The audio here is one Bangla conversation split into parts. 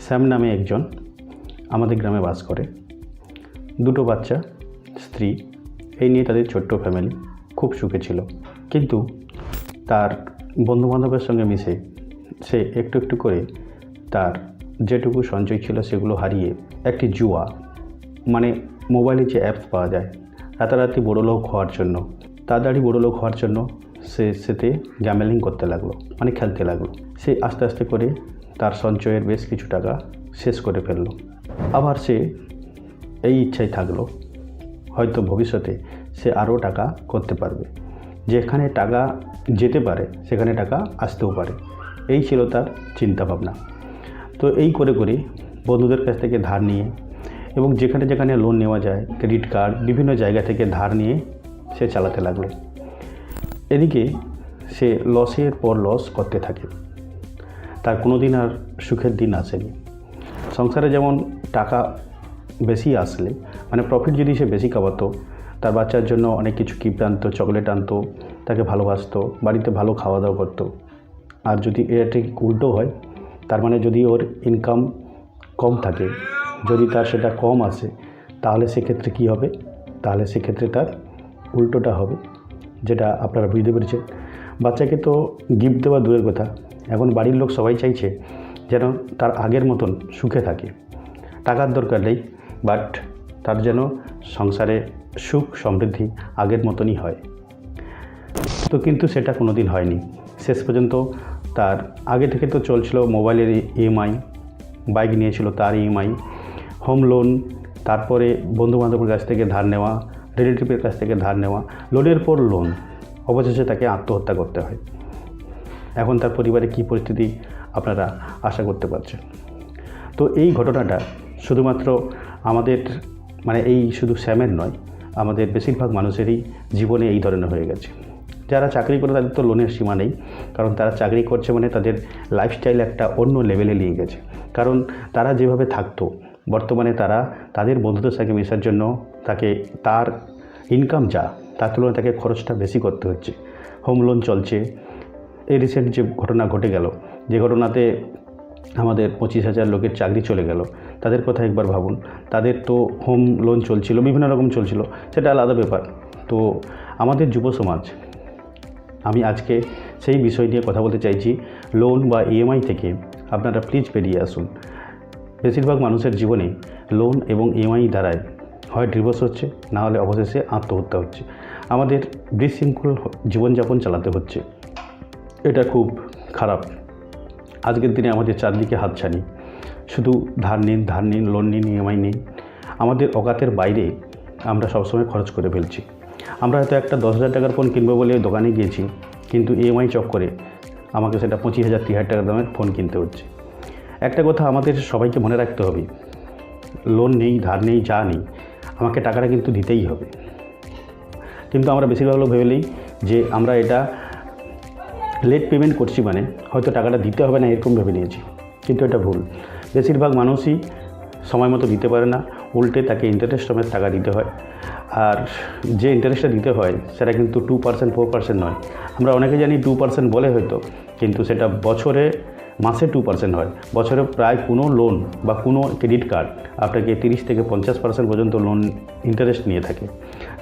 শ্যাম নামে একজন আমাদের গ্রামে বাস করে। দুটো বাচ্চা, স্ত্রী, এই নিয়ে তাদের ছোট্ট ফ্যামিলি খুব সুখে ছিল। কিন্তু তার বন্ধুবান্ধবের সঙ্গে মিশে সে একটু একটু করে তার যেটুকু সঞ্চয় ছিল সেগুলো হারিয়ে একটি জুয়া মানে মোবাইলে যে অ্যাপস পাওয়া যায়, রাতারাতি বড় লোক হওয়ার জন্য, তাড়াতাড়ি বড় লোক হওয়ার জন্য সে, সেতে গ্যামেলিং করতে লাগল মানে খেলতে লাগল। সে আস্তে আস্তে করে তার সঞ্চয়ের বেশ কিছু টাকা শেষ করে ফেলল। আবার সে এই ইচ্ছাই থাকল, হয়তো ভবিষ্যতে সে আরও টাকা করতে পারবে। যেখানে টাকা যেতে পারে, সেখানে টাকা আসতেও পারে। এই ছিল তার চিন্তাভাবনা। তো এই করে করে বন্ধুদের কাছ থেকে ধার নিয়ে এবং যেখানে যেখানে লোন নেওয়া যায় ক্রেডিট কার্ড বিভিন্ন জায়গা থেকে ধার নিয়ে সে চালাতে লাগল। এদিকে সে লসের পর লস করতে থাকে। তার কোনো দিন আর সুখের দিন আসেনি। সংসারে যেমন টাকা বেশি আসলে মানে প্রফিট যদি সে বেশি কামাতো, তার বাচ্চার জন্য অনেক কিছু গিফট আনতো চকলেট আনতো, তাকে ভালোবাসতো, বাড়িতে ভালো খাওয়া দাওয়া করতো। আর যদি এটা ঠিক উল্টো হয়, তার মানে যদি ওর ইনকাম কম থাকে, যদি তার সেটা কম আসে, তাহলে সেক্ষেত্রে কী হবে? তাহলে সেক্ষেত্রে তার উল্টোটা হবে, যেটা আপনারা বুঝতে পেরেছেন। বাচ্চাকে তো গিফট দেওয়া দূরের কথা এখন বাড়ির লোক সবাই চাইছে যেন তার আগের মতন সুখে থাকে। টাকার দরকার নেই বাট তার যেন সংসারে সুখ সমৃদ্ধি আগের মতনই হয়। তো কিন্তু সেটা কোনো দিন হয়নি। শেষ পর্যন্ত তার আগে থেকে তো চলছিল মোবাইলের ইএমআই বাইক নিয়েছিল তার ইএমআই হোম লোন তারপরে বন্ধুবান্ধবের কাছ থেকে ধার নেওয়া রিলেটিভের কাছ থেকে ধার নেওয়া লোনের পর লোন অবশেষে তাকে আত্মহত্যা করতে হয়। এখন তার পরিবারে কী পরিস্থিতি আপনারা আশা করতে পারছেন? তো এই ঘটনাটা শুধুমাত্র আমাদের মানে এই শুধু স্যামের নয়, আমাদের বেশিরভাগ মানুষেরই জীবনে এই ধরনের হয়ে গেছে। যারা চাকরি করে তাদের তো লোনের সীমা নেই, কারণ তারা চাকরি করছে মানে তাদের লাইফস্টাইল একটা অন্য লেভেলে নিয়ে গেছে। কারণ তারা যেভাবে থাকতো, বর্তমানে তারা তাদের বন্ধুদের সঙ্গে মেশার জন্য তাকে তার ইনকাম যা, তার তুলনায় তাকে খরচটা বেশি করতে হচ্ছে। হোম লোন চলছে এই রিসেন্ট যে ঘটনা ঘটে গেল, যে ঘটনাতে আমাদের পঁচিশ হাজার লোকের চাকরি চলে গেল, তাদের কথা একবার ভাবুন। তাদের তো হোম লোন চলছিল, বিভিন্ন রকম চলছিল, সেটা আলাদা ব্যাপার। তো আমাদের যুব সমাজ, আমি আজকে সেই বিষয় নিয়ে কথা বলতে চাইছি। লোন বা ইএমআই থেকে আপনারা প্লিজ বেরিয়ে আসুন। বেশিরভাগ মানুষের জীবনে লোন এবং ইএমআই দ্বারায় হয় ডিভোর্স হচ্ছে, না হলে অবশেষে আত্মহত্যা হচ্ছে। আমাদের বিশৃঙ্খল জীবনযাপন চালাতে হচ্ছে। এটা খুব খারাপ। আজকের দিনে আমাদের চারদিকে হাত হাতছানি। শুধু ধার নিন ধার নিন লোন নিন ইএমআই নিন। আমাদের অকাতের বাইরে আমরা সবসময় খরচ করে ফেলছি। আমরা হয়তো একটা দশ হাজার টাকার ফোন কিনবো বলে দোকানে গিয়েছি, কিন্তু ইএমআই চক্করে আমাকে সেটা পঁচিশ হাজার, তিরিশ হাজার টাকা দামের ফোন কিনতে হচ্ছে। একটা কথা আমাদের সবাইকে মনে রাখতে হবে লোন নেই, ধার নেই, যা নেই, আমাকে টাকাটা কিন্তু দিতেই হবে। কিন্তু আমরা বেশিরভাগ লোক ভেবেলেই যে আমরা এটা লেট পেমেন্ট করছি মানে হয়তো টাকাটা দিতে হবে না, এরকম ভেবে নিয়েছি। কিন্তু এটা ভুল। বেশিরভাগ মানুষই সময় মতো দিতে পারে না, উল্টে তাকে ইন্টারেস্ট সমেত টাকা দিতে হয়। আর যে ইন্টারেস্টটা দিতে হয়, সেটা কিন্তু টু পার্সেন্ট ফোর পার্সেন্ট নয়। আমরা অনেকে জানি টু পার্সেন্ট বলে হয়তো, কিন্তু সেটা বছরে, মাসে টু পার্সেন্ট হয়। বছরে প্রায় কোনো লোন বা কোনো ক্রেডিট কার্ড আপনাকে তিরিশ থেকে পঞ্চাশ পার্সেন্ট পর্যন্ত লোন ইন্টারেস্ট নিয়ে থাকে।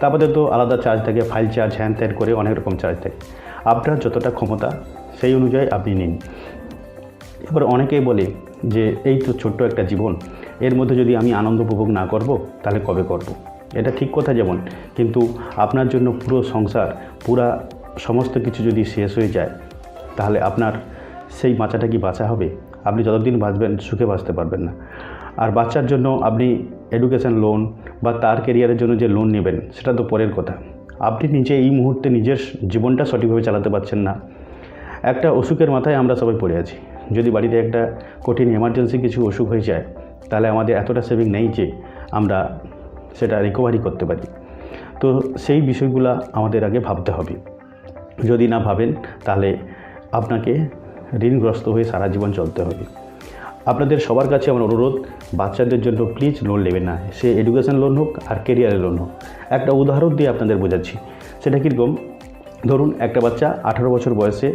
তারপরে তো আলাদা চার্জ থাকে ফাইল চার্জ হ্যান ত্যান করে অনেক রকম চার্জ থাকে। আপনার যতটা ক্ষমতা, সেই অনুযায়ী আপনি নিন। এবার অনেকেই বলে যে, এই তো ছোট্ট একটা জীবন, এর মধ্যে যদি আমি আনন্দ উপভোগ না করব, তাহলে কবে করব। এটা ঠিক কথা যেমন, কিন্তু আপনার জন্য পুরো সংসার, পুরা সমস্ত কিছু যদি শেষ হয়ে যায়, তাহলে আপনার সেই বাঁচাটা কি বাঁচা হবে? আপনি যতদিন বাঁচবেন, সুখে বাঁচতে পারবেন না। আর বাচ্চার জন্য আপনি এডুকেশন লোন বা তার কেরিয়ারের জন্য যে লোন নেবেন, সেটা তো পরের কথা। আপনি নিজে এই মুহূর্তে নিজের জীবনটা সঠিকভাবে চালাতে পারছেন না। একটা অসুখের মাথায় আমরা সবাই পড়ে আছি। যদি বাড়িতে একটা কঠিন এমার্জেন্সি কিছু অসুখ হয়ে যায়, তাহলে আমাদের এতটা সেভিং নেই যে আমরা সেটা রিকভারি করতে পারি। তো সেই বিষয়গুলো আমাদের আগে ভাবতে হবে। যদি না ভাবেন, তাহলে আপনাকে ঋণগ্রস্ত হয়ে সারা জীবন চলতে হবে। আপনাদের সবার কাছে আমার অনুরোধ, বাচ্চাদের জন্য প্লিজ লোন নেবেন না। সে এডুকেশান লোন হোক আর কেরিয়ারের লোন হোক। একটা উদাহরণ দিয়ে আপনাদের বোঝাচ্ছি। সেটা কীরকম? ধরুন একটা বাচ্চা আঠারো বছর বয়সে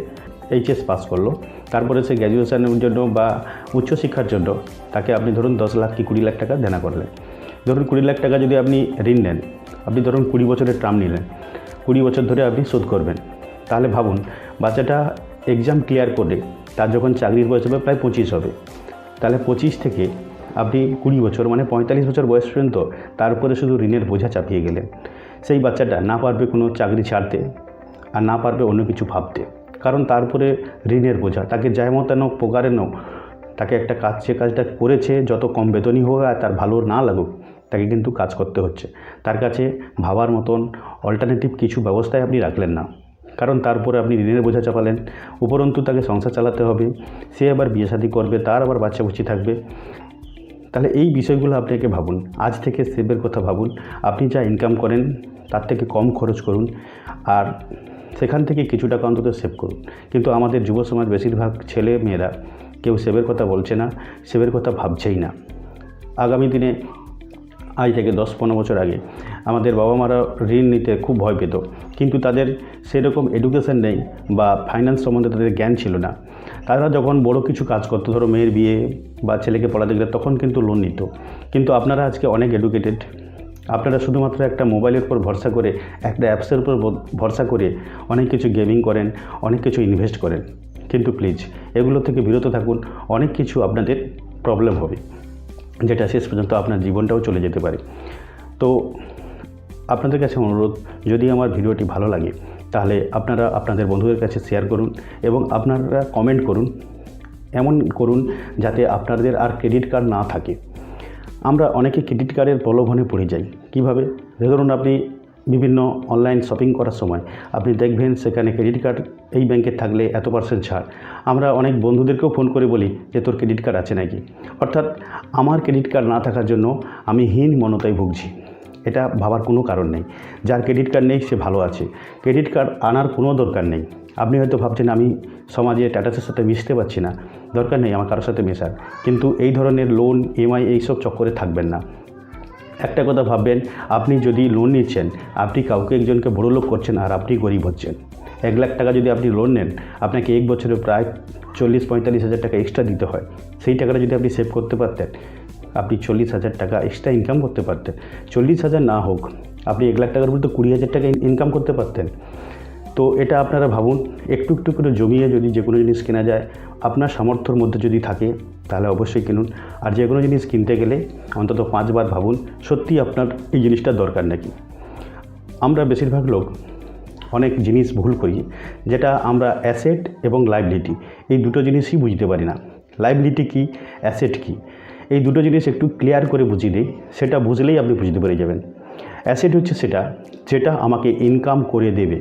এইচএস পাস করল। তারপরে সে গ্র্যাজুয়েশনের জন্য বা উচ্চশিক্ষার জন্য তাকে আপনি ধরুন দশ লাখ কি কুড়ি লাখ টাকা দেনা করলেন। ধরুন কুড়ি লাখ টাকা যদি আপনি ঋণ নেন, আপনি ধরুন কুড়ি বছরের টার্ম নিলেন, কুড়ি বছর ধরে আপনি শোধ করবেন। তাহলে ভাবুন, বাচ্চাটা এক্সাম ক্লিয়ার করে তার যখন চাকরির বয়স হবে, প্রায় পঁচিশ হবে। তাহলে পঁচিশ থেকে আপনি কুড়ি বছর মানে পঁয়তাল্লিশ বছর বয়স পর্যন্ত তার উপরে শুধু ঋণের বোঝা চাপিয়ে গেলেন সেই বাচ্চাটা না পারবে কোনো চাকরি ছাড়তে আর না পারবে অন্য কিছু ভাবতে। কারণ তার উপরে ঋণের বোঝা, তাকে যায় মতানো প্রকারেনও তাকে একটা কাজ, যে কাজটা করেছে, যত কম বেতনই হোক আর তার ভালো না লাগুক, তাকে কিন্তু কাজ করতে হচ্ছে। তার কাছে ভাবার মতন অল্টারনেটিভ কিছু ব্যবস্থায় আপনি রাখলেন না। কারণ তারপরে আপনি ঋণের বোঝা চাপালেন। উপরন্তু তাকে সংসার চালাতে হবে। সে আবার বিয়ে শাদী করবে, তার আবার বাচ্চা বুচি থাকবে। তাহলে এই বিষয়গুলো আপনাকে ভাবুন। আজ থেকে সেভের কথা ভাবুন। আপনি যা ইনকাম করেন, তার থেকে কম খরচ করুন। আর সেখান থেকে কিছু টাকা অন্তত সেভ করুন। কিন্তু আমাদের যুব সমাজ বেশিরভাগ ছেলে মেয়েরা কেউ সেভের কথা বলছে না, সেভের কথা ভাবছেই না। আগামী দিনে আজ থেকে দশ পনেরো বছর আগে আমাদের বাবা মারা ঋণ নিতে খুব ভয় পেত। কিন্তু তাদের সেরকম এডুকেশন নেই বা ফাইন্যান্স সম্বন্ধে তাদের জ্ঞান ছিল না। তারা যখন বড় কিছু কাজ করতো, ধরো মেয়ের বিয়ে বা ছেলেকে পড়াতে গেলে তখন কিন্তু লোন নিত। কিন্তু আপনারা আজকে অনেক এডুকেটেড আপনারা শুধুমাত্র একটা মোবাইলের উপর ভরসা করে, একটা অ্যাপসের উপর ভরসা করে অনেক কিছু গেমিং করেন, অনেক কিছু ইনভেস্ট করেন। কিন্তু প্লিজ এগুলো থেকে বিরত থাকুন, অনেক কিছু আপনাদের প্রবলেম হবে। যেটা শেষ পর্যন্ত আপনার জীবনটাও চলে যেতে পারে। তো আপনাদের কাছে অনুরোধ, যদি আমার ভিডিওটি ভালো লাগে, তাহলে আপনারা আপনাদের বন্ধুদের কাছে শেয়ার করুন এবং আপনারা কমেন্ট করুন, এমন করুন যাতে আপনাদের আর ক্রেডিট কার্ড না থাকে। আমরা অনেকে ক্রেডিট কার্ডের প্রলোভনে পড়ে যাই। কীভাবে? ধরুন আপনি বিভিন্ন অনলাইন শপিং করার সময় আপনি দেখবেন সেখানে ক্রেডিট কার্ড এই ব্যাংকে থাকলে এত পার্সেন্ট ছাড়। আমরা অনেক বন্ধুদেরকেও ফোন করে বলি যে, তোর ক্রেডিট কার্ড আছে নাকি? অর্থাৎ আমার ক্রেডিট কার্ড না থাকার জন্য আমি হীন মনতায় ভুগছি। এটা ভাবার কোনো কারণ নেই। যার ক্রেডিট কার্ড নেই, সে ভালো আছে। ক্রেডিট কার্ড আনার কোনো দরকার নেই। আপনি হয়তো ভাবছেন, আমি সমাজে স্ট্যাটাসের সাথে মিশতে পারছি না। দরকার নেই আমার কারোর সাথে মেশার। কিন্তু এই ধরনের লোন ইএমআই এইসব চক্করে থাকবেন না। একটা কথা ভাববেন, আপনি যদি লোন নিচ্ছেন, আপনি কাউকে একজনকে বড় লোক করছেন আর আপনি গরিব হচ্ছেন। এক লাখ টাকা যদি আপনি লোন নেন, আপনাকে এক বছরে প্রায় চল্লিশ পঁয়তাল্লিশ হাজার টাকা এক্সট্রা দিতে হয়। সেই টাকাটা যদি আপনি সেভ করতে পারতেন, আপনি চল্লিশ হাজার টাকা এক্সট্রা ইনকাম করতে পারতেন। চল্লিশ হাজার না হোক, আপনি এক লাখ টাকার মধ্যে কুড়ি হাজার টাকা ইনকাম করতে পারতেন। তো এটা আপনারা ভাবুন, একটু একটু করে জমিয়ে যদি যে কোনো জিনিস কেনা যায়, আপনার সামর্থ্যর মধ্যে যদি থাকে, তাহলে অবশ্যই কিনুন। আর যে কোনো জিনিস কিনতে গেলে অন্তত পাঁচবার ভাবুন, সত্যি আপনার এই জিনিসটা দরকার নাকি। আমরা বেশিরভাগ লোক অনেক জিনিস ভুল করি, যেটা আমরা অ্যাসেট এবং লাইবিলিটি, এই দুটো জিনিসই বুঝতে পারি না। লাইবিলিটি কী, অ্যাসেট কী? এই দুটো জিনিস একটু ক্লিয়ার করে বুঝিয়ে দিই, সেটা বুঝলেই আপনি বুঝতে পেরে যাবেন। অ্যাসেট হচ্ছে সেটা, যেটা আমাকে ইনকাম করে দেবে।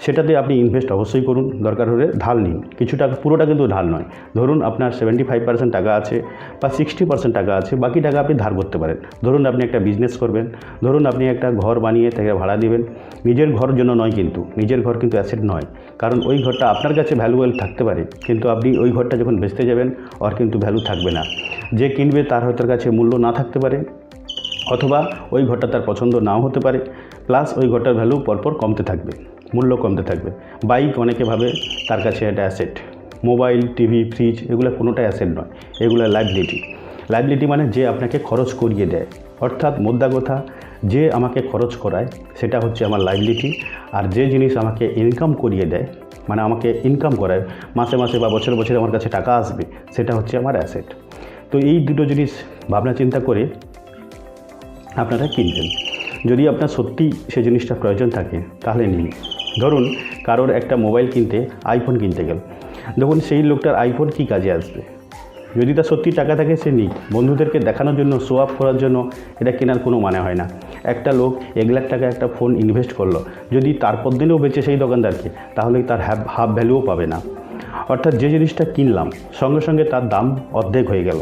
সেটাতে আপনি ইনভেস্ট অবশ্যই করুন। দরকার হলে ধার নিন। কিছু টাকা পুরোটা কিন্তু ধার নয়। ধরুন আপনার সেভেন্টি ফাইভ পার্সেন্ট টাকা আছে বা সিক্সটি পার্সেন্ট টাকা আছে, বাকি টাকা আপনি ধার করতে পারেন। ধরুন আপনি একটা বিজনেস করবেন, ধরুন আপনি একটা ঘর বানিয়ে তাকে ভাড়া দিবেন। নিজের ঘর জন্য নয় কিন্তু, নিজের ঘর কিন্তু অ্যাসেট নয়। কারণ ওই ঘরটা আপনার কাছে ভ্যালুয়েল থাকতে পারে, কিন্তু আপনি ওই ঘরটা যখন বেচতে যাবেন, ওর কিন্তু ভ্যালু থাকবে না। যে কিনবে তার হয়তো কাছে মূল্য না থাকতে পারে, অথবা ওই ঘরটা তার পছন্দ নাও হতে পারে প্লাস ওই ঘরটার ভ্যালু পরপর কমতে থাকবে। মূল্য কমতে থাকবে। বাইক অনেকে ভাবে তার কাছে একটা অ্যাসেট মোবাইল, টিভি ফ্রিজ এগুলো কোনোটাই অ্যাসেট নয়। এগুলো লাইবিলিটি লাইবিলিটি মানে যে আপনাকে খরচ করিয়ে দেয়। অর্থাৎ মোদ্দা কথা, যে আমাকে খরচ করায়, সেটা হচ্ছে আমার লাইবিলিটি আর যে জিনিস আমাকে ইনকাম করিয়ে দেয় মানে আমাকে ইনকাম করায়, মাসে মাসে বা বছরে বছরে আমার কাছে টাকা আসবে, সেটা হচ্ছে আমার অ্যাসেট তো এই দুটো জিনিস ভাবনা চিন্তা করে আপনারা কিনবেন। যদি আপনার সত্যি সে জিনিসটা প্রয়োজন থাকে, তাহলে নিন। ধরুন কারোর একটা মোবাইল কিনতে আইফোন কিনতে গেল। দেখুন সেই লোকটার আইফোন কী কাজে আসবে? যদি তার সত্যি টাকা থাকে, সে নিক। বন্ধুদেরকে দেখানোর জন্য শো আপ করার জন্য এটা কেনার কোনো মানে হয় না। একটা লোক এক লাখ টাকা একটা ফোন ইনভেস্ট করল। যদি তারপর দিনেও বেচে সেই দোকানদারকে, তাহলে তার হ্যাপ হাফ ভ্যালুও পাবে না। অর্থাৎ যে জিনিসটা কিনলাম, সঙ্গে সঙ্গে তার দাম অর্ধেক হয়ে গেল।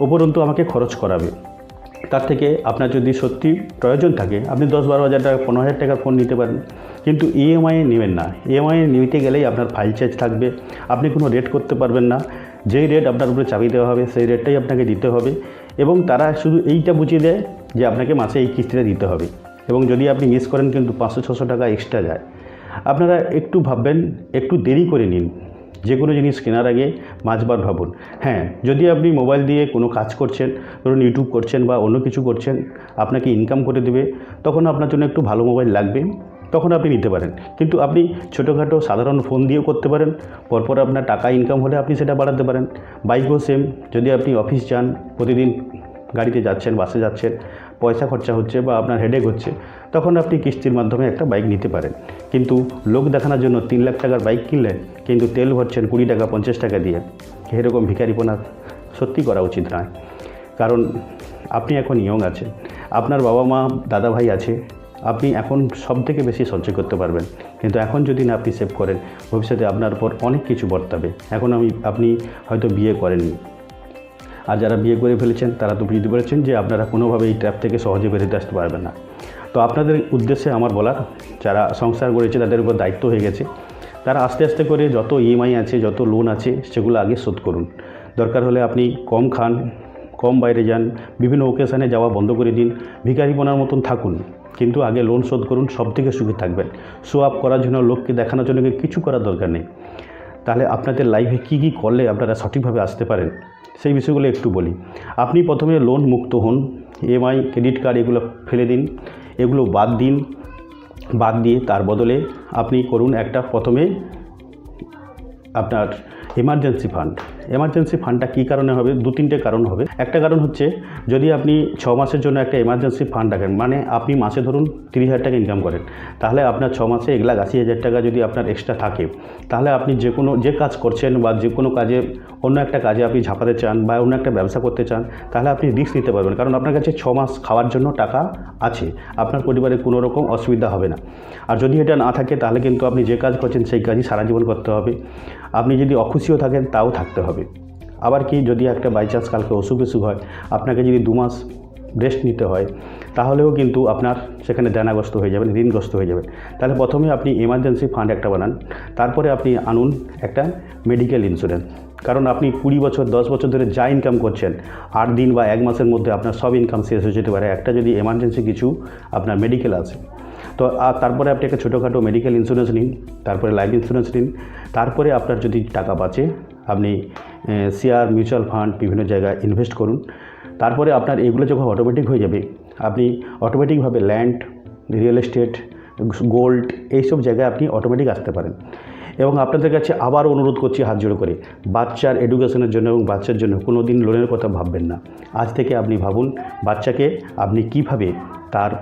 উপরন্তু আমাকে খরচ করাবে। তার থেকে আপনার যদি সত্যি প্রয়োজন থাকে, আপনি দশ বারো হাজার টাকা, পনেরো হাজার টাকার ফোন নিতে পারেন। কিন্তু ইএমআই নেবেন না। ইএমআই নিতে গেলেই আপনার ফাইল চার্জ থাকবে। আপনি কোনো রেট করতে পারবেন না। যেই রেট আপনার উপরে চাপিয়ে দেওয়া হবে, সেই রেটটাই আপনাকে দিতে হবে। এবং তারা শুধু এইটা বুঝিয়ে দেয় যে আপনাকে মাসে এই কিস্তিটা দিতে হবে। এবং যদি আপনি মিস করেন, কিন্তু পাঁচশো, ছশো টাকা এক্সট্রা যায়। আপনারা একটু ভাববেন, একটু দেরি করে নিন। যে কোনো জিনিস কেনার আগে পাঁচবার ভাবুন। হ্যাঁ যদি আপনি মোবাইল দিয়ে কোনো কাজ করছেন, ধরুন ইউটিউব করছেন বা অন্য কিছু করছেন, আপনাকে ইনকাম করে দেবে, তখন আপনার জন্য একটু ভালো মোবাইল লাগবে, তখন আপনি নিতে পারেন। কিন্তু আপনি ছোটোখাটো সাধারণ ফোন দিয়েও করতে পারেন, পরপর আপনার টাকা ইনকাম হলে আপনি সেটা বাড়াতে পারেন। বাইকও সেম যদি আপনি অফিস যান, প্রতিদিন গাড়িতে যাচ্ছেন বাসে যাচ্ছেন, পয়সা খরচা হচ্ছে বা আপনার হেডেক হচ্ছে তখন আপনি কিস্তির মাধ্যমে একটা বাইক নিতে পারেন। কিন্তু লোক দেখানোর জন্য তিন লাখ টাকার বাইক কিনলেন কিন্তু তেল ভরছেন কুড়ি টাকা, পঞ্চাশ টাকা দিয়ে। এরকম ভিখারিপনা সত্যি করা উচিত নয়। কারণ আপনি এখন ইয়ং আছেন। আপনার বাবা মা, দাদা ভাই আছে। আপনি এখন সব থেকে বেশি সঞ্চয় করতে পারবেন। কিন্তু এখন যদি না আপনি সেভ করেন, ভবিষ্যতে আপনার উপর অনেক কিছু বর্তাবে। এখন আমি, আপনি হয়তো বিয়ে করেননি। আর যারা বিয়ে করে ফেলেছেন, তারা তো বুঝতে পেরেছেন যে আপনারা কোনোভাবে এই ট্র্যাপ থেকে সহজে বেরোতে আসতে পারবেন না। তো আপনাদের উদ্দেশ্যে আমার বলার, যারা সংসার করেছে তাদের উপর দায়িত্ব হয়ে গেছে, তারা আস্তে আস্তে করে যত ইএমআই আছে, যত লোন আছে, সেগুলো আগে শোধ করুন। দরকার হলে আপনি কম খান, কম বাইরে যান, বিভিন্ন ওকেশানে যাওয়া বন্ধ করে দিন, ভিখারিপনার মতন থাকুন। কিন্তু আগে লোন শোধ করুন সব থেকে সুখে থাকবেন। শো আপ করার জন্য, লোককে দেখানোর জন্য কিছু করার দরকার নেই। তাহলে আপনাদের লাইফে কী কী করলে আপনারা সঠিকভাবে আসতে পারেন, সেই বিষয়গুলো একটু বলি। আপনি প্রথমে লোন মুক্ত হন ইএমআই ক্রেডিট কার্ড এগুলো ফেলে দিন। এগুলো বাদ দিন। বাদ দিয়ে তার বদলে আপনি করুন একটা প্রথমে আপনার এমার্জেন্সি ফান্ড এমার্জেন্সি ফান্ডটা কী কারণে হবে? দু তিনটে কারণ হবে। একটা কারণ হচ্ছে, যদি আপনি ছ মাসের জন্য একটা এমার্জেন্সি ফান্ড রাখেন মানে আপনি মাসে ধরুন তিরিশ হাজার টাকা ইনকাম করেন, তাহলে আপনার ছ মাসে এক লাখ আশি হাজার টাকা যদি আপনার এক্সট্রা থাকে, তাহলে আপনি যে কোনো, যে কাজ করছেন বা যে কোনো কাজে, অন্য একটা কাজে আপনি ঝাঁপাতে চান বা অন্য একটা ব্যবসা করতে চান, তাহলে আপনি রিস্ক নিতে পারবেন। কারণ আপনার কাছে ছ মাস খাওয়ার জন্য টাকা আছে, আপনার পরিবারে কোনো রকম অসুবিধা হবে না। আর যদি এটা না থাকে, তাহলে কিন্তু আপনি যে কাজ করছেন, সেই কাজই সারা জীবন করতে হবে। আপনি যদি অখুশিও থাকেন, তাও থাকতে হবে। আবার কি, যদি একটা বাই চান্স কালকে অসুখ বিসুখ হয়, আপনাকে যদি দু মাস রেস্ট নিতে হয়, তাহলেও কিন্তু আপনার সেখানে দেনাগ্রস্ত হয়ে যাবেন, ঋণগ্রস্ত হয়ে যাবেন। তাহলে প্রথমে আপনি এমার্জেন্সি ফান্ড একটা বানান, তারপরে আপনি আনুন একটা মেডিকেল ইন্স্যুরেন্স কারণ আপনি কুড়ি বছর, দশ বছর ধরে যা ইনকাম করছেন, আট দিন বা এক মাসের মধ্যে আপনার সব ইনকাম শেষ হয়ে যেতে পারে। একটা যদি এমার্জেন্সি কিছু আপনার মেডিকেল আছে তো আর তারপরে আপনি একটা ছোটোখাটো মেডিকেল ইন্স্যুরেন্স নিন, তারপরে লাইফ ইন্স্যুরেন্স নিন, তারপরে আপনার যদি টাকা বাঁচে, আপনি শেয়ার মিউচুয়াল ফান্ড বিভিন্ন জায়গায় ইনভেস্ট করুন, তারপরে আপনার এগুলো যখন অটোমেটিক হয়ে যাবে, আপনি অটোমেটিকভাবে ল্যান্ড রিয়েল এস্টেট গোল্ড এইসব জায়গায় আপনি অটোমেটিক আসতে পারেন। এবং আপনাদের কাছে আবার অনুরোধ করছি হাত জোড়ো করে, বাচ্চার এডুকেশনের জন্য এবং বাচ্চার জন্য কোনো দিন লোনের কথা ভাববেন না। আজ থেকে আপনি ভাবুন, বাচ্চাকে আপনি কীভাবে তার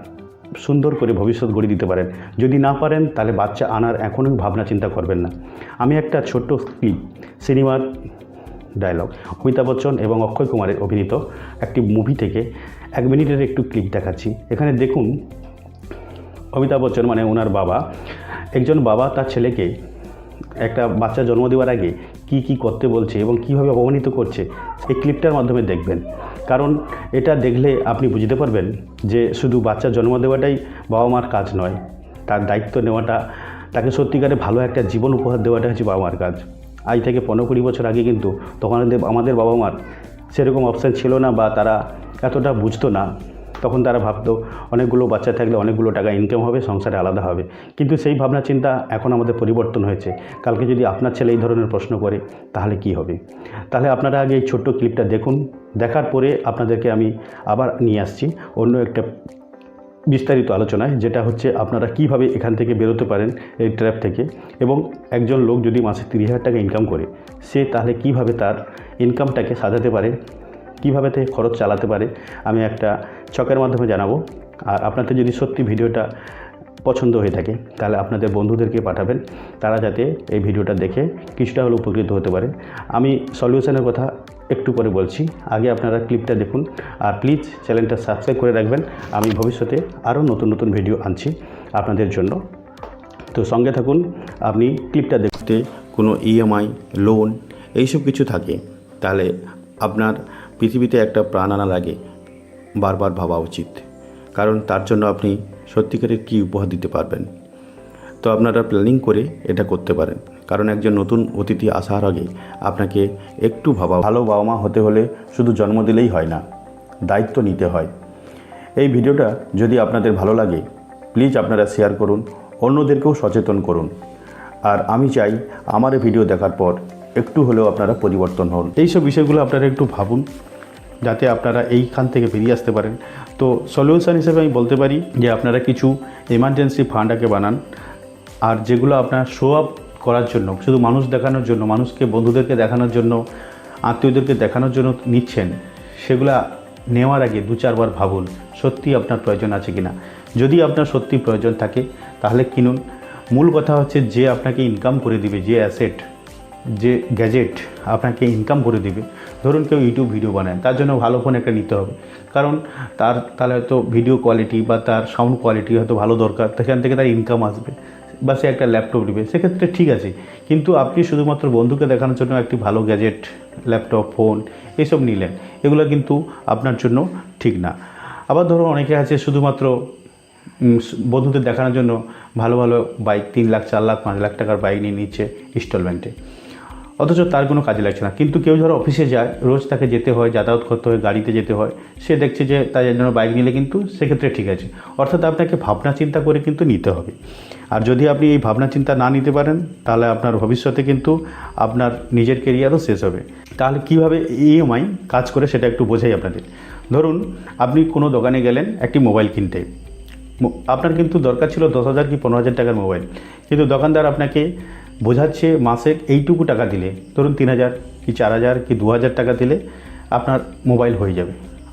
সুন্দর করে ভবিষ্যৎ গড়ে দিতে পারেন। যদি না পারেন, তাহলে বাচ্চা আনার এখনই ভাবনা চিন্তা করবেন না। আমি একটা ছোট্ট ক্লিপ সিনেমার ডায়লগ অমিতাভ বচ্চন এবং অক্ষয় কুমারের অভিনীত একটি মুভি থেকে এক মিনিটের একটু ক্লিপ দেখাচ্ছি। এখানে দেখুন, অমিতাভ বচ্চন মানে ওনার বাবা। একজন বাবা তার ছেলেকে একটা বাচ্চা জন্ম দেওয়ার আগে কি কি করতে বলছে এবং কীভাবে অপমানিত করছে, এই ক্লিপটার মাধ্যমে দেখবেন। কারণ এটা দেখলে আপনি বুঝতে পারবেন যে শুধু বাচ্চা জন্ম দেওয়াটাই বাবা মার কাজ নয়, তার দায়িত্ব নেওয়াটা, তাকে সত্যিকারে ভালো একটা জীবন উপহার দেওয়াটা হচ্ছে বাবা মার কাজ। আজ থেকে পনেরো কুড়ি বছর আগে কিন্তু তখন আমাদের বাবা মার সেরকম অপশান ছিল না বা তারা এতটা বুঝতো না। তখন তারা ভাবতো অনেকগুলো বাচ্চা থাকলে অনেকগুলো টাকা ইনকাম হবে, সংসারে আলাদা হবে। কিন্তু সেই ভাবনা চিন্তা এখন আমাদের পরিবর্তন হয়েছে। কালকে যদি আপনার ছেলে এই ধরনের প্রশ্ন করে, তাহলে কি হবে? তাহলে আপনারা আগে এই ছোট্ট ক্লিপটা দেখুন। দেখার পরে আপনাদেরকে আমি আবার নিয়ে আসছি অন্য একটা বিস্তারিত আলোচনায়, যেটা হচ্ছে আপনারা কীভাবে এখান থেকে বেরোতে পারেন এই ট্র্যাপ থেকে এবং একজন লোক যদি মাসে তিরিশ হাজার টাকা ইনকাম করে, সে তাহলে কীভাবে তার ইনকামটাকে সাজাতে পারে, কীভাবে থেকে খরচ চালাতে পারে? আমি একটা ছকের মাধ্যমে জানাব। আর আপনাদের যদি সত্যি ভিডিওটা পছন্দ হয়ে থাকে, তাহলে আপনাদের বন্ধুদেরকে পাঠাবেন। তারা যাতে এই ভিডিওটা দেখে কিছুটা হলেও উপকৃত হতে পারে। আমি সলিউশনের কথা একটু পরে বলছি। আগে আপনারা ক্লিপটা দেখুন। আর প্লিজ চ্যানেলটা সাবস্ক্রাইব করে রাখবেন। আমি ভবিষ্যতে আরও নতুন নতুন ভিডিও আনছি আপনাদের জন্য। তো সঙ্গে থাকুন, আপনি ক্লিপটা দেখতে কোনো ইএমআই লোন এইসব কিছু থাকে, তাহলে আপনার পৃথিবীতে একটা প্রাণ আনা লাগে। বারবার ভাবা উচিত। কারণ তার জন্য আপনি সত্যিকারের কী উপহার দিতে পারবেন। তো আপনারা প্ল্যানিং করে এটা করতে পারেন। কারণ একজন নতুন অতিথি আসার আগে আপনাকে একটু ভাবা, ভালো বাবা মা হতে হলে শুধু জন্ম দিলেই হয় না, দায়িত্ব নিতে হয়। এই ভিডিওটা যদি আপনাদের ভালো লাগে প্লিজ আপনারা শেয়ার করুন, অন্যদেরকেও সচেতন করুন। আর আমি চাই আমার ভিডিও দেখার পর একটু হলেও আপনারা পরিবর্তন হন। এইসব বিষয়গুলো আপনারা একটু ভাবুন। যাতে আপনারা এইখান থেকে বেরিয়ে আসতে পারেন। তো সলিউশন হিসেবে আমি বলতে পারি যে আপনারা কিছু এমার্জেন্সি ফান্ড আগে বানান। আর যেগুলো আপনার শো আপ করার জন্য, শুধু মানুষ দেখানোর জন্য, মানুষকে, বন্ধুদেরকে দেখানোর জন্য, আত্মীয়দেরকে দেখানোর জন্য নিচ্ছেন, সেগুলা নেওয়ার আগে দু চারবার ভাবুন, সত্যি আপনার প্রয়োজন আছে কি না যদি আপনার সত্যি প্রয়োজন থাকে, তাহলে কিনুন। মূল কথা হচ্ছে যে আপনাকে ইনকাম করে দিবে যে অ্যাসেট যে গ্যাজেট আপনাকে ইনকাম করে দিবে, ধরুন কেউ ইউটিউব ভিডিও বানায়, তার জন্য ভালো ফোন একটা নিতে হবে। কারণ তার, তাহলে হয়তো ভিডিও কোয়ালিটি বা তার সাউন্ড কোয়ালিটি হয়তো ভালো দরকার সেখান থেকে তার ইনকাম আসবে। বা সে একটা ল্যাপটপ নেবে, সেক্ষেত্রে ঠিক আছে। কিন্তু আপনি শুধুমাত্র বন্ধুকে দেখানোর জন্য একটি ভালো গ্যাজেট ল্যাপটপ ফোন এসব নিলেন, এগুলো কিন্তু আপনার জন্য ঠিক না। আবার ধরো অনেকে আছে শুধুমাত্র বন্ধুদের দেখানোর জন্য ভালো ভালো বাইক তিন লাখ, চার লাখ, পাঁচ লাখ টাকার বাইক নিয়ে নিচ্ছে ইনস্টলমেন্টে অথচ তার কোনো কাজে লাগছে না। কিন্তু কেউ ধরো অফিসে যায়, রোজ তাকে যেতে হয়, যাতায়াত করতে হয়, গাড়িতে যেতে হয়, সে দেখছে যে তার জন্য বাইক নিলে কিন্তু সেক্ষেত্রে ঠিক আছে। অর্থাৎ আপনাকে ভাবনা চিন্তা করে কিন্তু নিতে হবে। আর যদি আপনি এই ভাবনা চিন্তা না নিতে পারেন, তাহলে আপনার ভবিষ্যতে কিন্তু আপনার নিজের কেরিয়ারও শেষ হবে। তাহলে কীভাবে ইএমআই কাজ করে সেটা একটু বোঝাই আপনাদের। ধরুন, আপনি কোনো দোকানে গেলেন, একটি মোবাইল কিনতে। আপনার কিন্তু দরকার ছিল দশ হাজার কি পনেরো হাজার টাকার মোবাইল। কিন্তু দোকানদার আপনাকে বোঝাচ্ছে মাসে এইটুকু টাকা দিলে, ধরুন তিন হাজার কি চার হাজার কি দু হাজার টাকা দিলে আপনার মোবাইল হয়ে যাবে।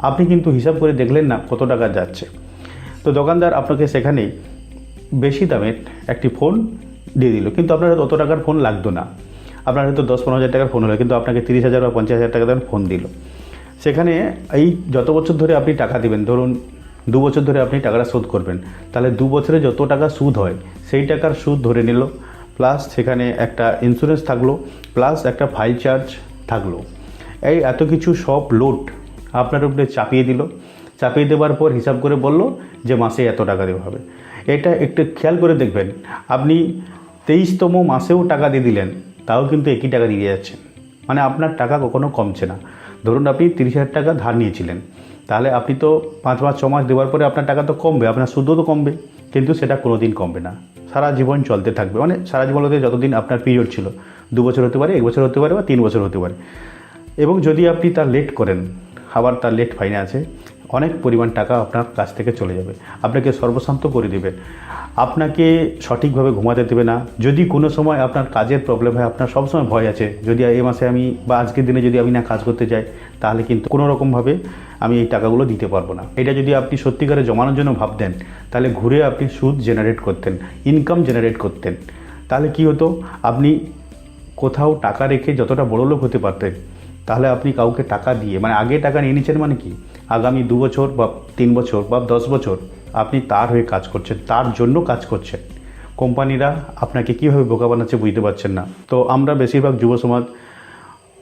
আপনি কিন্তু হিসাব করে দেখলেন না কত টাকা যাচ্ছে। তো দোকানদার আপনাকে সেখানে বেশি দামের একটি ফোন দিয়ে দিল। কিন্তু আপনার হয়তো অত টাকার ফোন লাগতো না। আপনার হয়তো দশ পনেরো হাজার টাকার ফোন হলো, কিন্তু আপনাকে তিরিশ হাজার বা পঞ্চাশ হাজার টাকা দামের ফোন দিল। সেখানে এই যত বছর ধরে আপনি টাকা দেবেন, ধরুন দু বছর ধরে আপনি টাকাটা শোধ করবেন, তাহলে দু বছরে যত টাকা সুদ হয়, সেই টাকার সুদ ধরে নিল। প্লাস সেখানে একটা ইন্স্যুরেন্স থাকল, প্লাস একটা ফাইল চার্জ থাকল। এই এত কিছু সব লোড আপনার উপরে চাপিয়ে দিল। চাপিয়ে দেওয়ার পর হিসাব করে বলল যে মাসে এত টাকা দেওয়া হবে। এটা একটু খেয়াল করে দেখবেন, আপনি তেইশতম মাসেও টাকা দিয়ে দিলেন, তাও কিন্তু একই টাকা দিয়ে যাচ্ছেন মানে আপনার টাকা কখনো কমছে না। ধরুন আপনি তিরিশ হাজার টাকা ধার নিয়েছিলেন, তাহলে আপনি তো পাঁচ মাস, ছ মাস দেওয়ার পরে আপনার টাকা তো কমবে, আপনার সুদও তো কমবে, কিন্তু সেটা কোনো দিন কমবে না। সারা জীবন চলতে থাকবে। মানে সারা জীবন বলতে যতদিন আপনার পিরিয়ড ছিল, দু বছর হতে পারে, এক বছর হতে পারে বা তিন বছর হতে পারে। এবং যদি আপনি তার লেট করেন, আবার তার লেট ফাইনে আছে, অনেক পরিমাণ টাকা আপনার কাছ থেকে চলে যাবে। আপনাকে সর্বশান্ত করে দেবে। আপনাকে সঠিকভাবে ঘুমাতে দেবে না। যদি কোনো সময় আপনার কাজের প্রবলেম হয়, আপনার সবসময় ভয় আছে, যদি এই মাসে আমি বা আজকের দিনে যদি আমি না কাজ করতে যাই, তাহলে কিন্তু কোনো রকমভাবে আমি এই টাকাগুলো দিতে পারব না। এটা যদি আপনি সত্যিকারে জমানোর জন্য ভাবতেন, তাহলে ঘুরে আপনি সুদ জেনারেট করতেন ইনকাম জেনারেট করতেন। তাহলে কি হতো? আপনি কোথাও টাকা রেখে যতটা বড় লোক হতে পারতেন, তাহলে আপনি কাউকে টাকা দিয়ে মানে আগে টাকা নিয়ে নিচ্ছেন মানে কি? আগামী দু বছর বা তিন বছর বা দশ বছর আপনি তার হয়ে কাজ করছেন, তার জন্য কাজ করছেন। কোম্পানিরা আপনাকে কীভাবে বোকা বানাচ্ছে বুঝতে পারছেন না। তো আমরা বেশিরভাগ যুব সমাজ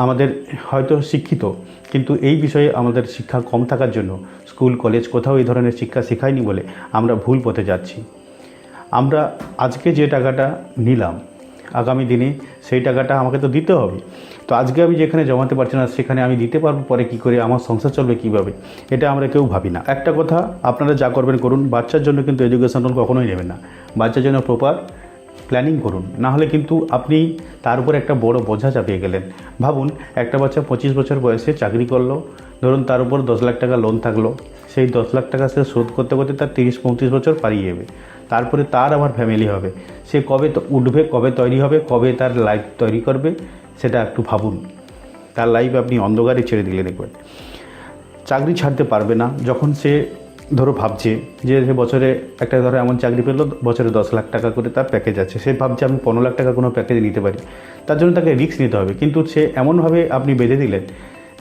আমাদের হয়তো শিক্ষিত, কিন্তু এই বিষয়ে আমাদের শিক্ষা কম থাকার জন্য স্কুল, কলেজ কোথাও এই ধরনের শিক্ষা শেখায়নি বলে আমরা ভুল পথে যাচ্ছি। আমরা আজকে যে টাকাটা নিলাম, আগামী দিনে সেই টাকাটা আমাকে তো দিতে হবে। তো আজকে আমি যেখানে জমাতে পারছি না, সেখানে আমি দিতে পারব, পরে কি করে, আমার সংসার চলবে কীভাবে, এটা আমরা কেউ ভাবি না। একটা কথা আপনারা যা করবেন করুন, বাচ্চার জন্য কিন্তু এডুকেশন লোন কখনোই নেবেন না। বাচ্চার জন্য প্রপার প্ল্যানিং করুন। না হলে কিন্তু আপনি তার উপর একটা বড় বোঝা চাপিয়ে গেলেন। ভাবুন, একটা বাচ্চা পঁচিশ বছর বয়সে চাকরি করল, ধরুন তার উপর দশ লাখ টাকা লোন থাকল, সেই দশ লাখ টাকা সে শোধ করতে করতে তার তিরিশ পঁয়ত্রিশ বছর পারিয়ে যাবে। তারপরে তার আবার ফ্যামিলি হবে। সে কবে উঠবে, কবে তৈরি হবে, কবে তার লাইফ তৈরি করবে, সেটা একটু ভাবুন। তার লাইফ আপনি অন্ধকারে ছেড়ে দিলে দেখবেন চাকরি ছাড়তে পারবে না। যখন সে ধরো ভাবছে যে বছরে একটা ধরো এমন চাকরি পেল, বছরে দশ লাখ টাকা করে তার প্যাকেজ আছে। সে ভাবছে আমি পনেরো লাখ টাকা কোনো প্যাকেজ নিতে পারি। তার জন্য তাকে রিস্ক নিতে হবে। কিন্তু সে এমনভাবে আপনি বেঁধে দিলেন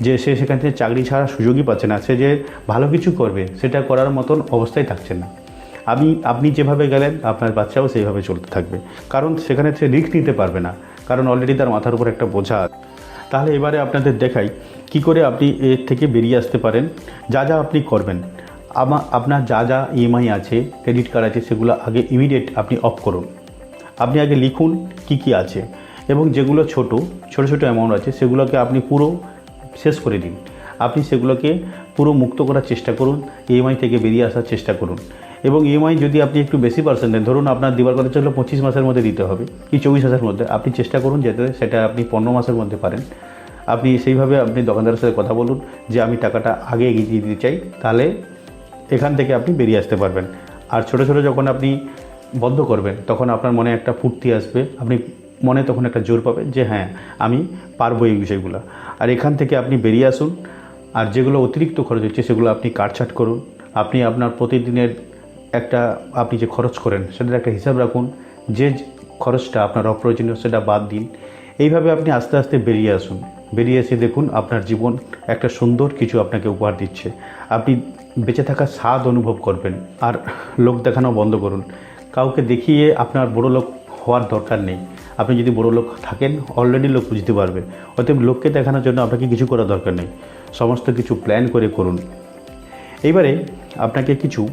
যে সে সেখান থেকে চাকরি ছাড়ার সুযোগই পাচ্ছে না। সে যে ভালো কিছু করবে, সেটা করার মতন অবস্থায় থাকছে না। আমি, আপনি যেভাবে গেলেন, আপনার বাচ্চাও সেইভাবে চলতে থাকবে। কারণ সেখানে সে রিস্ক নিতে পারবে না। কারণ অলরেডি তার মাথার উপর একটা বোঝা। তাহলে এবারে আপনাদের দেখাই, কি করে আপনি এর থেকে বেরিয়ে আসতে পারেন? যা যা আপনি করবেন। আমা, আপনার যা যা ইএমআই আছে ক্রেডিট কার্ড আছে, সেগুলো আগে ইমিডিয়েট আপনি অফ করুন। আপনি আগে লিখুন কি কি আছে এবং যেগুলো ছোট ছোট ছোট অ্যামাউন্ট আছে, সেগুলোকে আপনি পুরো শেষ করে দিন। আপনি সেগুলোকে পুরো মুক্ত করার চেষ্টা করুন ইএমআই থেকে বেরিয়ে আসার চেষ্টা করুন। এবং ইএমআই যদি আপনি একটু বেশি পার্সেন্ট দেন ধরুন আপনার দিবার কথা ছিল পঁচিশ মাসের মধ্যে দিতে হবে, কি চব্বিশ মাসের মধ্যে, আপনি চেষ্টা করুন যাতে সেটা আপনি পনেরো মাসের মধ্যে পারেন। আপনি সেইভাবে আপনি দোকানদারের সাথে কথা বলুন যে আমি টাকাটা আগে এগিয়ে দিতে চাই, তাহলে এখান থেকে আপনি বেরিয়ে আসতে পারবেন। আর ছোটো ছোটো যখন আপনি বন্ধ করবেন, তখন আপনার মনে একটা ফুর্তি আসবে। আপনি মনে তখন একটা জোর পাবেন যে হ্যাঁ আমি পারব এই বিষয়গুলো। আর এখান থেকে আপনি বেরিয়ে আসুন। আর যেগুলো অতিরিক্ত খরচ হচ্ছে, সেগুলো আপনি কাটছাট করুন। আপনি আপনার প্রতিদিনের একটা, আপনি যে খরচ করেন, সেটার একটা হিসাব রাখুন। যে খরচটা আপনার অপ্রয়োজনীয়, সেটা বাদ দিন। এইভাবে আপনি আস্তে আস্তে বেরিয়ে আসুন। বেরিয়ে এসে দেখুন, আপনার জীবন একটা সুন্দর কিছু আপনাকে উপহার দিচ্ছে। আপনি বেঁচে থাকার স্বাদ অনুভব করবেন। আর লোক দেখানো বন্ধ করুন। কাউকে দেখিয়ে আপনার বড় লোক হওয়ার দরকার নেই। আপনি যদি বড় লোক থাকেন অলরেডি লোক বুঝতে পারবে। অতএব লোককে দেখানোর জন্য আপনাকে কিছু করার দরকার নেই। সমস্ত কিছু প্ল্যান করে করুন। এইবারে আপনাকে কিছু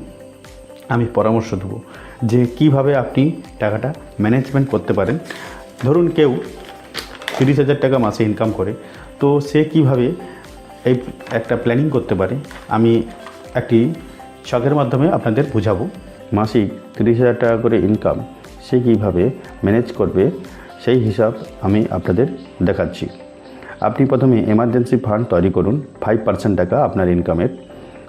আমি পরামর্শ দেবো যে কীভাবে আপনি টাকাটা ম্যানেজমেন্ট করতে পারেন। ধরুন কেউ তিরিশ হাজার টাকা মাসে ইনকাম করে, তো সে কীভাবে এই একটা প্ল্যানিং করতে পারে? আমি একটি শখের মাধ্যমে আপনাদের বোঝাবো মাসিক তিরিশ হাজার টাকা করে ইনকাম সে কীভাবে ম্যানেজ করবে, সেই হিসাব আমি আপনাদের দেখাচ্ছি। আপনি প্রথমে এমার্জেন্সি ফান্ড তৈরি করুন ফাইভ পার্সেন্ট টাকা আপনার ইনকামের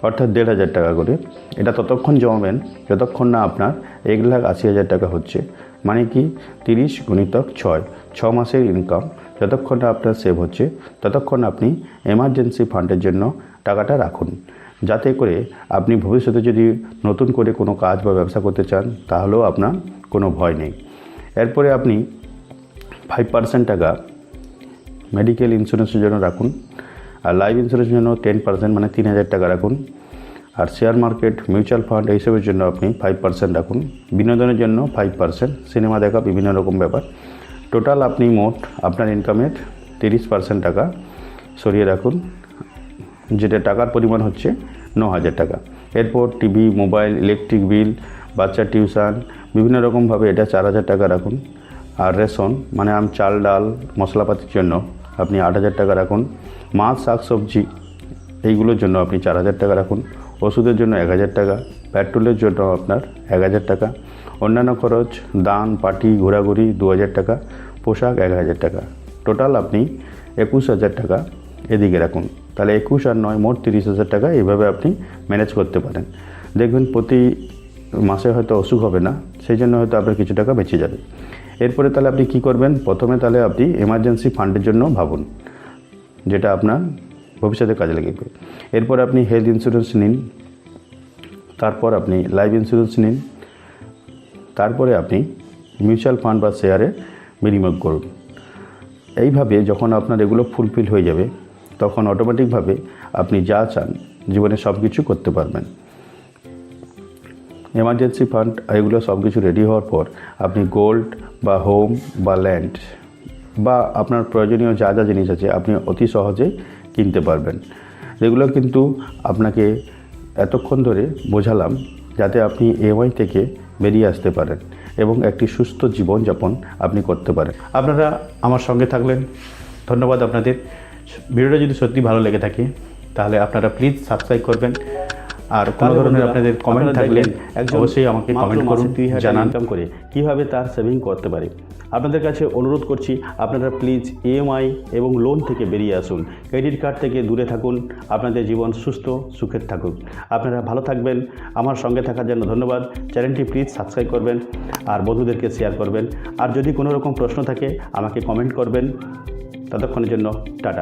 অর্থাৎ দেড় হাজার টাকা করে। এটা ততক্ষণ জমাবেন, যতক্ষণ না আপনার এক লাখ আশি হাজার টাকা হচ্ছে। মানে কি? তিরিশ গুণিতক ছয়, ছ মাসের ইনকাম যতক্ষণ না আপনার সেভ হচ্ছে, ততক্ষণ আপনি এমার্জেন্সি ফান্ডের জন্য টাকাটা রাখুন। যাতে করে আপনি ভবিষ্যতে যদি নতুন করে কোনো কাজ বা ব্যবসা করতে চান, তাহলেও আপনার কোনো ভয় নেই। এরপরে আপনি ফাইভ পার্সেন্ট টাকা মেডিকেল ইন্স্যুরেন্সের জন্য রাখুন। আর লাইফ ইন্স্যুরেন্সের জন্য টেন পার্সেন্ট মানে তিন হাজার টাকা রাখুন। আর শেয়ার মার্কেট মিউচুয়াল ফান্ড এইসবের জন্য আপনি ফাইভ পার্সেন্ট রাখুন। বিনোদনের জন্য ফাইভ পার্সেন্ট সিনেমা দেখা, বিভিন্ন রকম ব্যাপার। টোটাল আপনি মোট আপনার ইনকামের তিরিশ পার্সেন্ট টাকা সরিয়ে রাখুন। যেটা টাকার পরিমাণ হচ্ছে ন হাজার টাকা। এরপর টিভি, মোবাইল ইলেকট্রিক বিল বাচ্চার টিউশন বিভিন্ন রকমভাবে এটা চার হাজার টাকা রাখুন। আর রেশন মানে আম, চাল, ডাল, মশলাপাতির জন্য আপনি আট হাজার টাকা রাখুন। মাছ, শাক, সবজি, এইগুলোর জন্য আপনি চার হাজার টাকা রাখুন। ওষুধের জন্য এক হাজার টাকা, পেট্রোলের জন্য আপনার এক হাজার টাকা। অন্যান্য খরচ, দান পার্টি ঘোরাঘুরি দু হাজার টাকা, পোশাক এক হাজার টাকা। টোটাল আপনি একুশ হাজার টাকা এদিকে রাখুন। তাহলে একুশ আর নয় মোট তিরিশ হাজার টাকা এইভাবে আপনি ম্যানেজ করতে পারেন। দেখবেন প্রতি মাসে হয়তো অসুখ হবে না, সেই জন্য হয়তো আপনার কিছু টাকা বেঁচে যাবে। এরপরে তাহলে আপনি কি করবেন? প্রথমে তাহলে আপনি এমার্জেন্সি ফান্ডের জন্য ভাবুন, যেটা আপনার ভবিষ্যতে কাজে লাগবে। এরপর আপনি হেলথ ইন্স্যুরেন্স নিন, তারপর আপনি লাইফ ইন্স্যুরেন্স নিন, তারপরে আপনি মিউচুয়াল ফান্ড বা শেয়ারে বিনিয়োগ করুন। এইভাবে যখন আপনার এগুলো ফুলফিল হয়ে যাবে তখন অটোমেটিকভাবে আপনি যা চান, জীবনে সব কিছু করতে পারবেন। এমার্জেন্সি ফান্ড এগুলো সব কিছু রেডি হওয়ার পর আপনি গোল্ড বা হোম বা ল্যান্ড বা আপনার প্রয়োজনীয় যা যা জিনিস আছে, আপনি অতি সহজে কিনতে পারবেন। এগুলো কিন্তু আপনাকে এতক্ষণ ধরে বোঝালাম যাতে আপনি এমআই থেকে বেরিয়ে আসতে পারেন এবং একটি সুস্থ জীবনযাপন আপনি করতে পারেন। আপনারা আমার সঙ্গে থাকলেন। ধন্যবাদ আপনাদের। ভিডিওটা যদি সত্যি ভালো লেগে থাকে তাহলে আপনারা প্লিজ সাবস্ক্রাইব করবেন। আর কোনো ধরনের আপনাদের কমেন্ট থাকলে অবশ্যই আমাকে কমেন্ট করুন 2000 জানান। করে কীভাবে তার সেভিং করতে পারে। আপনাদের কাছে অনুরোধ করছি আপনারা প্লিজ ইএমআই এবং লোন থেকে বেরিয়ে আসুন। ক্রেডিট কার্ড থেকে দূরে থাকুন আপনাদের জীবন সুস্থ সুখের থাকুক। আপনারা ভালো থাকবেন আমার সঙ্গে থাকার জন্য ধন্যবাদ। চ্যানেলটি প্লিজ সাবস্ক্রাইব করবেন আর বন্ধুদেরকে শেয়ার করবেন। আর যদি কোনো রকম প্রশ্ন থাকে আমাকে কমেন্ট করবেন। ততক্ষণের জন্য টাটা।